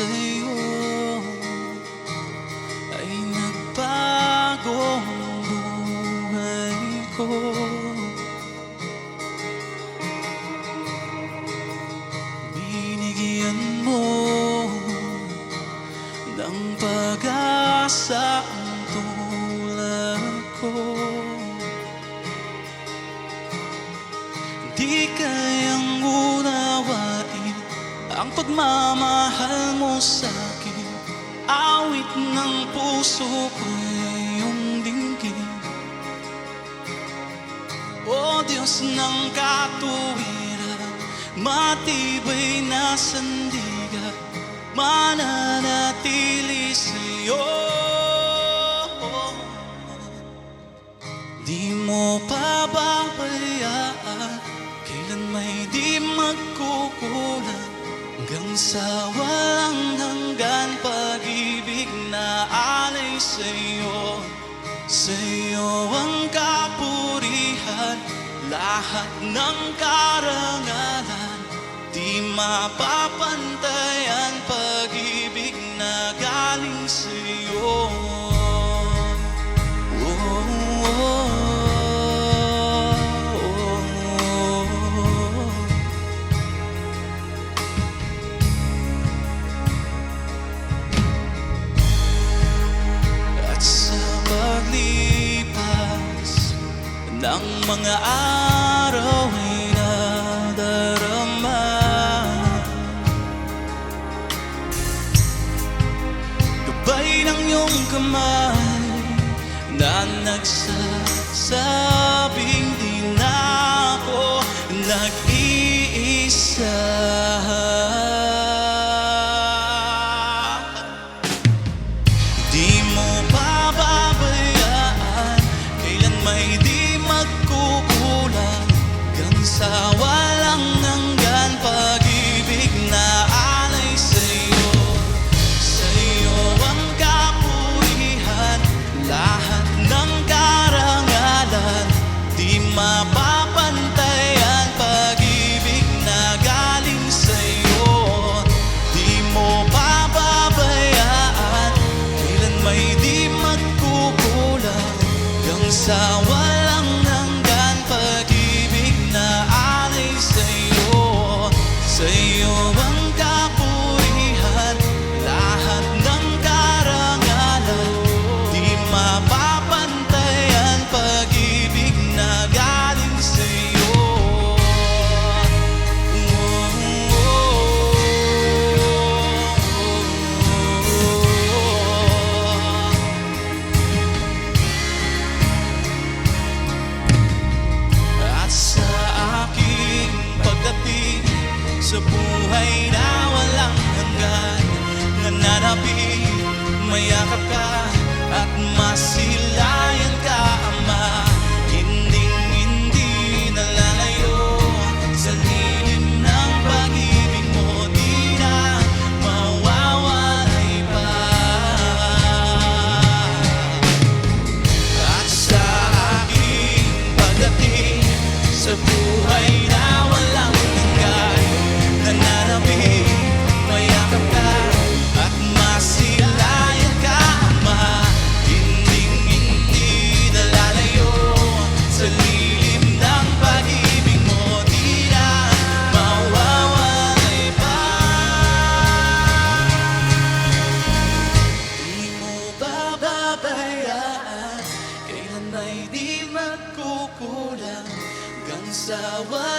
sa'yo Ay nagbago ang buhay ko. Binigyan mo ng pag-asa ang tulad ko. Di kayang unawain ang pagmamahal mo sa'kin Awit ng puso ko'y iyong dinggin O Diyos ng katuwiran Matibay na sandigan Mananatili sa walang hanggan Pag-ibig na alay sa'yo Sa'yo ang kapurihan. Lahat ng karangalan Di mapapantayan Pag-ibig na galing sa'yo ng mga araw ay nadarama. Gabay ng iyong kamay na nagsasabing di na ako nag-iisa. Di mo pababayaan Kailan may di Hanggang sa Nananapin, mayakap ka At masilayan ay